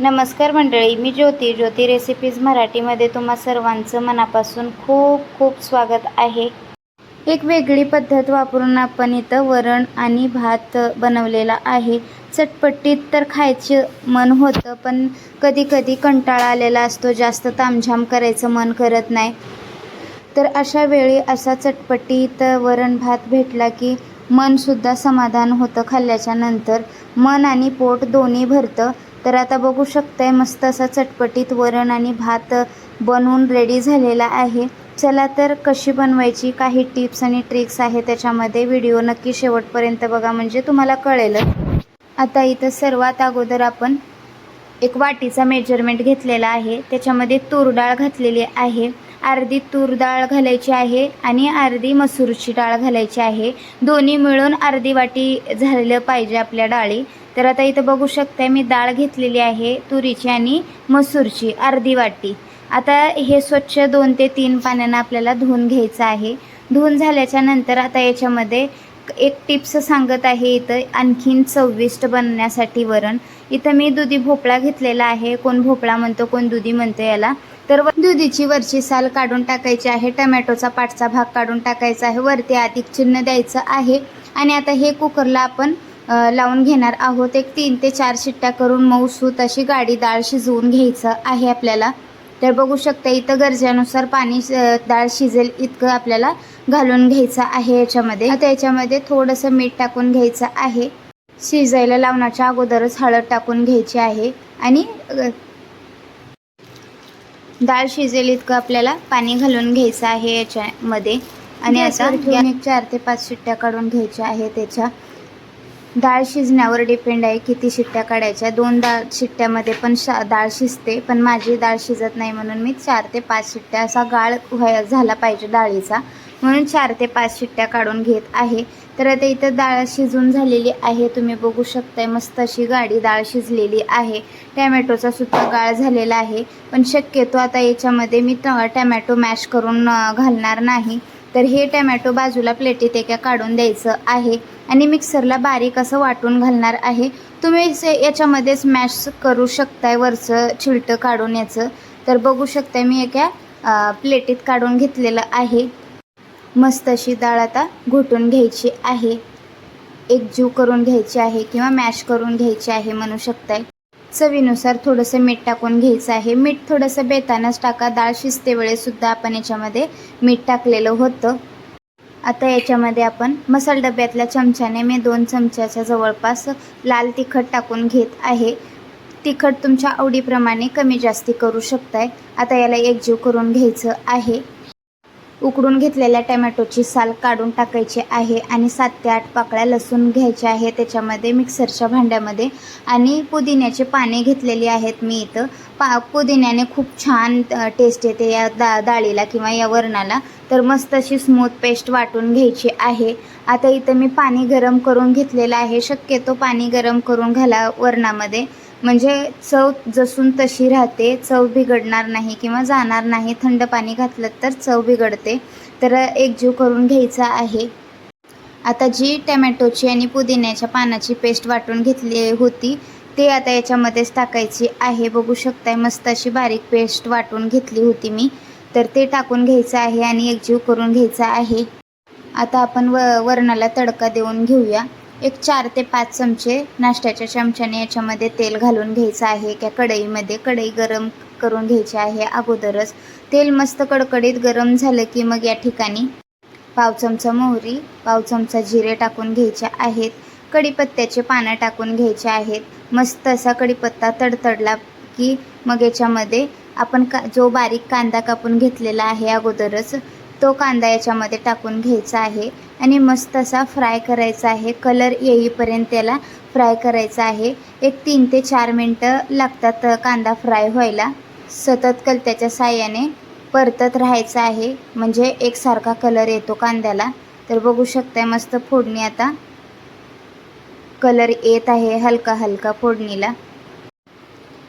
नमस्कार मंडळी मी ज्योती. ज्योती रेसिपीज मराठीमध्ये तुम्हा सर्वांचं मनापासून खूप खूप स्वागत आहे. एक वेगळी पद्धत वापरून आपण इथं वरण आणि भात बनवलेला आहे. चटपटीत तर खायचं मन होतं पण कधी कधी कंटाळा आलेला असतो. जास्त तामझाम करायचं मन करत नाही. तर अशा वेळी असा चटपटीत वरण भात भेटला की मनसुद्धा समाधान होतं खाल्ल्याच्या नंतर. मन आणि पोट दोन्ही भरतं. तर आता बघू शकताय मस्त असा चटपटीत वरण आणि भात बनवून रेडी झालेला आहे. चला तर कशी बनवायची काही टिप्स आणि ट्रिक्स आहे त्याच्यामध्ये व्हिडिओ नक्की शेवटपर्यंत बघा म्हणजे तुम्हाला कळेलच आता इथं सर्वात अगोदर आपण एक वाटीचा मेजरमेंट घेतलेला आहे. त्याच्यामध्ये तूर डाळ घातलेली आहे. अर्धी तूर डाळ घालायची आहे आणि अर्धी मसूरची डाळ घालायची आहे. दोन्ही मिळून अर्धी वाटी झालेलं पाहिजे आपल्या डाळी. तर आता इथं बघू शकते मी डाळ घेतलेली आहे तुरीची आणि मसूरची अर्धी वाटी. आता हे स्वच्छ दोन ते तीन पाण्यानं आपल्याला धुवून घ्यायचं आहे. धुवून झाल्याच्यानंतर आता याच्यामध्ये एक टिप्स सांगत आहे इथं आणखीन चविष्ट बनण्यासाठी वरण. इथं मी दुधी भोपळा घेतलेला आहे. कोण भोपळा म्हणतो कोण दुधी म्हणतो याला. तर दुधीची वरची साल काढून टाकायची आहे. टमॅटोचा पाठचा भाग काढून टाकायचा आहे. वरती अधिक चिन्ह द्यायचं आहे. आणि आता हे कुकरला आपण लावून घेणार आहोत. एक तीन ते चार शिट्ट्या करून मऊसूत अशी गाडी डाळ शिजवून घ्यायचं आहे आपल्याला. तर बघू शकता इथं गरजेनुसार पाणी डाळ शिजेल इतकं आपल्याला घालून घ्यायचं आहे याच्यामध्ये. आता याच्यामध्ये थोडंसं मीठ टाकून घ्यायचं आहे. शिजायला लावण्याच्या अगोदरच हळद टाकून घ्यायची आहे. आणि डाळ शिजेल इतकं आपल्याला पाणी घालून घ्यायचं आहे याच्यामध्ये. आणि आता एक चार ते पाच शिट्ट्या काढून घ्यायच्या आहे त्याच्या डाळ शिजण्यावर डिपेंड आहे किती शिट्ट्या काढायच्या. दोन डाळ शिट्ट्यामध्ये पण शा डाळ शिजते पण माझी डाळ शिजत नाही म्हणून मी चार ते पाच शिट्ट्या असा गाळ व्हाय झाला पाहिजे डाळीचा. म्हणून चार ते पाच शिट्ट्या काढून घेत आहे. तर आता इथं डाळ शिजून झालेली आहे. तुम्ही बघू शकताय मस्त अशी गाडी डाळ शिजलेली आहे. टॅमॅटोचा सुद्धा गाळ झालेला आहे. पण शक्यतो आता याच्यामध्ये मी ट टॅमॅटो मॅश करून घालणार नाही. तर हे टॅमॅटो बाजूला प्लेटीत एका काढून द्यायचं आहे आणि मिक्सरला बारीक असं वाटून घालणार आहे. तुम्ही याच्यामध्ये याच्यामध्येच मॅश करू शकताय वरचं छिलटं काढून याचं. तर बघू शकताय मी एका प्लेटीत काढून घेतलेलं आहे. मस्त अशी डाळ आता घोटून घ्यायची आहे. एकजीव करून घ्यायची आहे किंवा मॅश करून घ्यायची आहे म्हणू शकताय. चवीनुसार थोडंसं मीठ टाकून घ्यायचं आहे. मीठ थोडंसं बेतानाच टाका. डाळ शिजतेवेळेसुद्धा आपण याच्यामध्ये मीठ टाकलेलं होतं. आता याच्यामध्ये आपण मसाल डब्यातल्या चमच्याने मी दोन चमच्याच्या जवळपास लाल तिखट टाकून घेत आहे. तिखट तुमच्या आवडीप्रमाणे कमी जास्ती करू शकताय. आता याला एकजीव करून घ्यायचं आहे. उकडून घेतलेल्या टमॅटोची साल काढून टाकायची आहे आणि सात ते आठ पाकळ्या लसूण घ्यायच्या आहे. त्याच्यामध्ये मिक्सरच्या भांड्यामध्ये आणि पुदिन्याचे पाने घेतलेली आहेत मी इथं. पा पुदिन्याने खूप छान टेस्ट येते या दा डाळीला किंवा या वरणाला. तर मस्त अशी स्मूथ पेस्ट वाटून घ्यायची आहे. आता इथं मी पाणी गरम करून घेतलेलं आहे. शक्यतो पाणी गरम करून घाला वरणामध्ये. म्हणजे चव जसून तशी राहते चव बिघडणार नाही किंवा जाणार नाही थंड पाणी घातलं तर चव बिघडते. तर एकजीव करून घ्यायचा आहे. आता जी टमॅटोची आणि पुदिन्याच्या पानाची पेस्ट वाटून घेतली होती ते आता याच्यामध्येच टाकायची आहे. बघू शकताय मस्त अशी बारीक पेस्ट वाटून घेतली होती मी. तर ते टाकून घ्यायचं आहे आणि एकजीव करून घ्यायचा आहे. आता आपण व वरणाला तडका देऊन घेऊया. एक चार ते पाच चमचे नाश्त्याच्या चमच्याने याच्यामध्ये तेल घालून घ्यायचं आहे. त्या कढईमध्ये कढई गरम करून घ्यायची आहे. अगोदरच तेल मस्त कडकडीत गरम झालं की मग या ठिकाणी पाव चमचा मोहरी पाव चमचा जिरे टाकून घ्यायचे आहेत. कढीपत्त्याचे पानं टाकून घ्यायचे आहेत. मस्त असा कढीपत्ता तडतडला की मग याच्यामध्ये आपण का जो बारीक कांदा कापून घेतलेला आहे अगोदरच तो कांदा याच्यामध्ये टाकून घ्यायचा आहे आणि मस्त असा फ्राय करायचा आहे. कलर येईपर्यंत त्याला फ्राय करायचा आहे. एक तीन ते चार मिनटं लागतात कांदा फ्राय व्हायला. सतत कलत्याच्या साह्याने परतत राहायचं आहे. म्हणजे एकसारखा कलर येतो कांद्याला. तर बघू शकताय मस्त फोडणी आता. कलर येत आहे हलका हलका फोडणीला.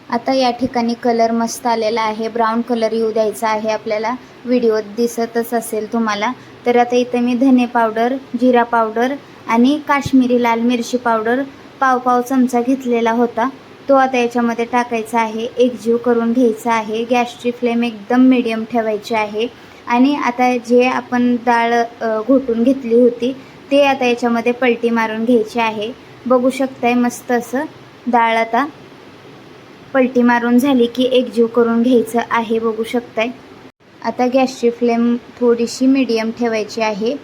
आता या ठिकाणी कलर मस्त आलेला आहे. ब्राऊन कलर येऊ द्यायचा आहे आपल्याला. व्हिडिओत दिसतच असेल तुम्हाला. तर आता इथे मी धने पावडर जिरा पावडर आणि काश्मीरी लाल मिरची पावडर पाव पाव चमचा घेतलेला होता. तो आता याच्यामध्ये टाकायचा आहे. एकजीव करून घ्यायचा आहे. गॅसची फ्लेम एकदम मिडियम ठेवायची आहे. आणि आता जे आपण डाळ घोटून घेतली होती ते आता याच्यामध्ये पलटी मारून घ्यायची आहे. बघू शकताय मस्त असं डाळ आता. पलटी मारून झाली की एकजीव करून घ्यायचं आहे बघू शकताय. आता गॅसची फ्लेम थोडीशी मिडियम ठेवायची आहे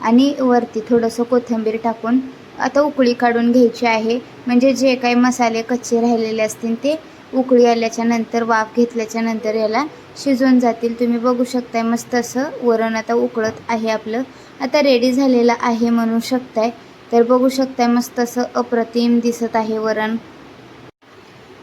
आणि वरती थोडंसं कोथिंबीर टाकून आता उकळी काढून घ्यायची आहे. म्हणजे जे काही मसाले कच्चे राहिलेले असतील ते उकळी आल्याच्यानंतर वाफ घेतल्याच्या नंतर याला शिजून जातील. तुम्ही बघू शकताय मस्त असं वरण आता उकळत आहे आपलं. आता रेडी झालेलं आहे म्हणू शकताय. तर बघू शकताय मस्त असं अप्रतिम दिसत आहे वरण.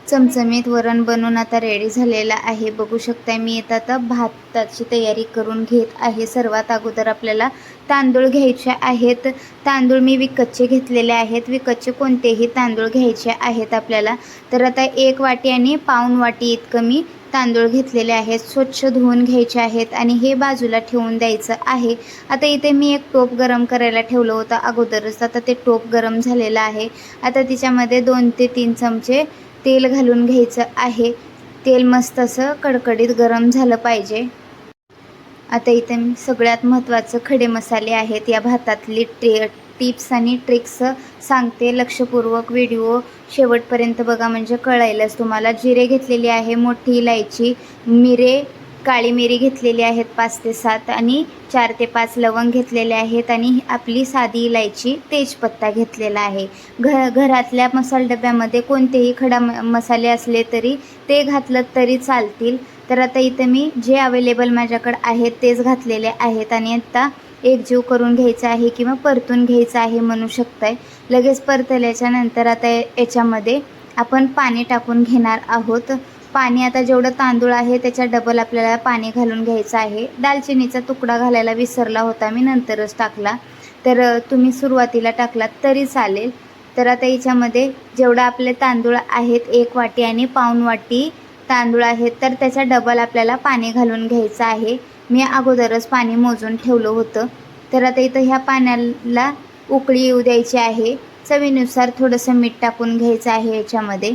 चमचमीत वरण बनवून आता रेडी झालेलं आहे. बघू शकताय मी येत आता भाताची तयारी करून घेत आहे. सर्वात अगोदर आपल्याला तांदूळ घ्यायचे आहेत. तांदूळ मी विकतचे घेतलेले आहेत. विकतचे कोणतेही तांदूळ घ्यायचे आहेत आपल्याला. तर आता एक वाटी आणि पाऊण वाटी इतकं मी तांदूळ घेतलेले आहेत. स्वच्छ धुवून घ्यायचे आहेत आणि हे बाजूला ठेवून द्यायचं आहे. आता इथे मी एक टोप गरम करायला ठेवलं होतं अगोदरच. आता ते टोप गरम झालेलं आहे. आता तिच्यामध्ये दोन ते तीन चमचे तेल घालून घ्यायचं आहे. तेल मस्त असं कडकडीत गरम झालं पाहिजे. आता इथे मी सगळ्यात महत्त्वाचं खडे मसाले आहेत. या भातातली ट्रे टिप्स आणि ट्रिक्स सांगते. लक्षपूर्वक व्हिडिओ शेवटपर्यंत बघा. म्हणजे कळायलाच. तुम्हाला जिरे घेतलेली आहे मोठी इलायची मिरे काळी मिरी घेतलेली आहेत पाच ते सात आणि चार ते पाच लवंग घेतलेले आहेत आणि आपली साधी इलायची तेजपत्ता घेतलेला आहे. घ घरातल्या मसाला डब्यामध्ये कोणतेही खडा म मसाले असले तरी ते घातलं तरी चालतील. तर आता इथं मी जे अवेलेबल माझ्याकडे आहेत तेच घातलेले आहेत आणि आत्ता एकजीव करून घ्यायचा आहे किंवा परतून घ्यायचं आहे म्हणू शकताय. लगेच परतल्याच्या नंतर आता याच्यामध्ये आपण पाणी टाकून घेणार आहोत. पाणी आता जेवढं तांदूळ आहे त्याच्या डबल आपल्याला पाणी घालून घ्यायचं आहे. दालचिनीचा तुकडा घालायला विसरला होता मी नंतरच टाकला. तर तुम्ही सुरुवातीला टाकलात तरी चालेल. तर आता याच्यामध्ये जेवढं आपले तांदूळ आहेत एक वाटी आणि पाऊण वाटी तांदूळ आहेत तर त्याच्या डबल आपल्याला पाणी घालून घ्यायचं आहे. मी अगोदरच पाणी मोजून ठेवलं होतं. तर आता इथं ह्या पाण्याला उकळी येऊ द्यायची आहे. चवीनुसार थोडंसं मीठ टाकून घ्यायचं आहे याच्यामध्ये.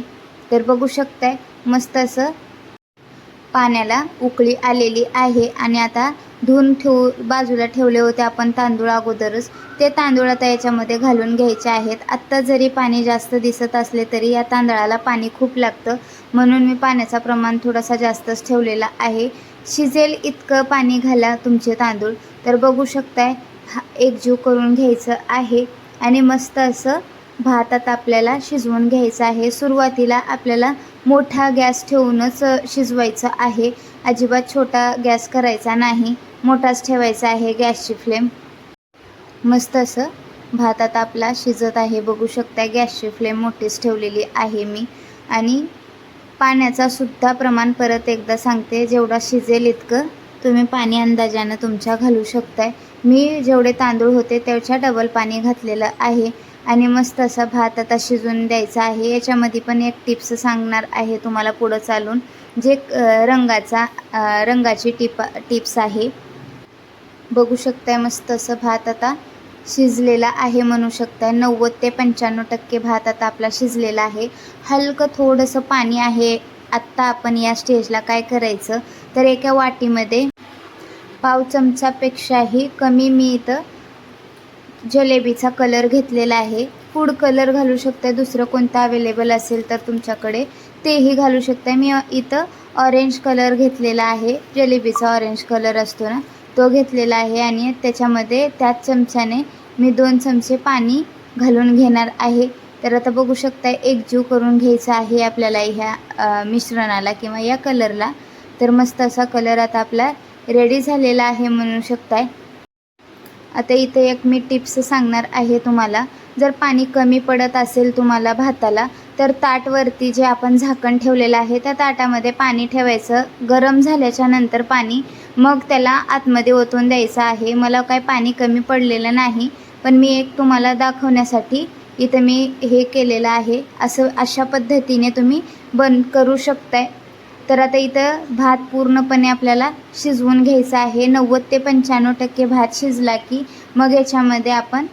तर बघू शकताय मस्त असं पाण्याला उकळी आलेली आहे. आणि आता धुवून ठेवू बाजूला ठेवले होते आपण तांदूळ अगोदरच. ते तांदूळ आता याच्यामध्ये घालून घ्यायचे आहेत. आत्ता जरी पाणी जास्त दिसत असले तरी या तांदळाला पाणी खूप लागतं. म्हणून मी पाण्याचा प्रमाण थोडासा जास्तच ठेवलेला आहे. शिजेल इतकं पाणी घाला तुमचे तांदूळ. तर बघू शकताय हा एकजीव करून घ्यायचं आहे. आणि मस्त असं भात आता आपल्याला शिजवून घ्यायचं आहे. सुरुवातीला आपल्याला मोठा गॅस ठेवूनच शिजवायचं आहे. अजिबात छोटा गॅस करायचा नाही. मोठाच ठेवायचा आहे गॅसची फ्लेम. मस्त असं भात आता आपला शिजत आहे. बघू शकता गॅसची फ्लेम मोठीच ठेवलेली आहे मी. आणि पाण्याचा सुद्धा प्रमाण परत एकदा सांगते. जेवढा शिजेल इतकं तुम्ही पाणी अंदाजानं तुमच्या घालू शकताय. मी जेवढे तांदूळ होते त्याच्या डबल पाणी घातलेलं आहे. आणि मस्त असा भात आता शिजून द्यायचा आहे. याच्यामध्ये पण एक टिप्स सांगणार आहे तुम्हाला पुढं चालून जे रंगाचा रंगाची टिप टिप्स आहे. बघू शकताय मस्त असं भात आता शिजलेला आहे म्हणू शकताय. नव्वद ते पंच्याण्णव टक्के भात आता आपला शिजलेला आहे. हलकं थोडंसं पाणी आहे. आत्ता आपण या स्टेजला काय करायचं? तर एका वाटीमध्ये पाव चमचापेक्षाही कमी मी इथं जलेबीचा कलर घेतलेला आहे. फूड कलर घालू शकता दुसरं कोणतं अवेलेबल असेल तर तुमच्याकडे तेही घालू शकता मी इथं ऑरेंज कलर घेतलेला आहे. जलेबीचा ऑरेंज कलर असतो ना तो घेतलेला आहे आणि त्याच्यामध्ये त्याच चमच्याने मी दोन चमचे पाणी घालून घेणार आहे. तर आता बघू शकता एकजीव करून घ्यायचा आहे आपल्याला ह्या मिश्रणाला किंवा या कलरला तर मस्त असा कलर आता आपला रेडी झालेला आहे म्हणू शकताय. आता इथे एक मी टिप्स सांगणार आहे तुम्हाला. जर पाणी कमी पडत असेल तुम्हाला भाताला तर ताटवरती जे आपण झाकण ठेवलेलं आहे त्या ताटामध्ये पाणी ठेवायचं. गरम झाल्याच्यानंतर पाणी मग त्याला आतमध्ये ओतून द्यायचं आहे. मला काय पाणी कमी पडलेलं नाही पण मी एक तुम्हाला दाखवण्यासाठी इथं मी हे केलेलं आहे. असं अशा पद्धतीने तुम्ही बंद करू शकताय. तर आता इथं भात पूर्णपणे आपल्याला शिजवून घ्यायचा आहे. नव्वद ते पंच्याण्णव टक्के भात शिजला की मग याच्यामध्ये आपण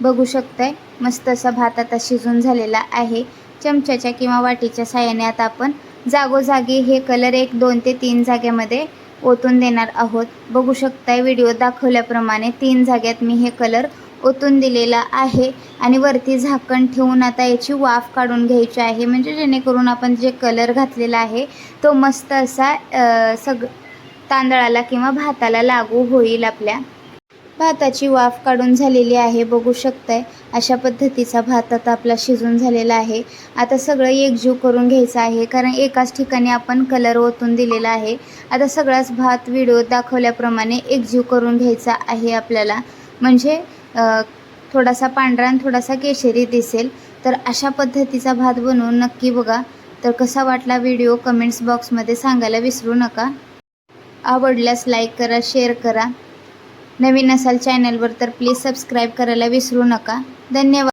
बघू शकताय मस्त असा भात आता शिजून झालेला आहे. चमच्याच्या किंवा वाटीच्या साह्याने आता आपण जागोजागी हे कलर एक दोन ते तीन जाग्यामध्ये ओतून देणार आहोत. बघू शकताय व्हिडिओ दाखवल्याप्रमाणे तीन जाग्यात मी हे कलर ओतून दिलेला आहे. आणि वरती झाकण ठेवून आता याची वाफ काढून घ्यायची आहे. म्हणजे जेणेकरून आपण जे कलर घातलेला आहे तो मस्त असा सग तांदळाला किंवा भाताला लागू होईल आपल्या. भाताची वाफ काढून झालेली आहे बघू शकताय. अशा पद्धतीचा भात आता आपला शिजून झालेला आहे. आता सगळं एकजीव करून घ्यायचं आहे कारण एकाच ठिकाणी आपण कलर ओतून दिलेला आहे. आता सगळाच भात व्हिडिओ दाखवल्याप्रमाणे एकजीव करून घ्यायचा आहे आपल्याला. म्हणजे थोडासा पांढरा आणि थोडासा केशरी दिसेल. तर अशा पद्धतीचा भात बनवून नक्की बघा. तर कसा वाटला व्हिडिओ कमेंट्स बॉक्समध्ये सांगायला विसरू नका. आवडल्यास लाईक करा शेअर करा. नवीन असाल चॅनलवर तर प्लीज सबस्क्राईब करायला विसरू नका. धन्यवाद.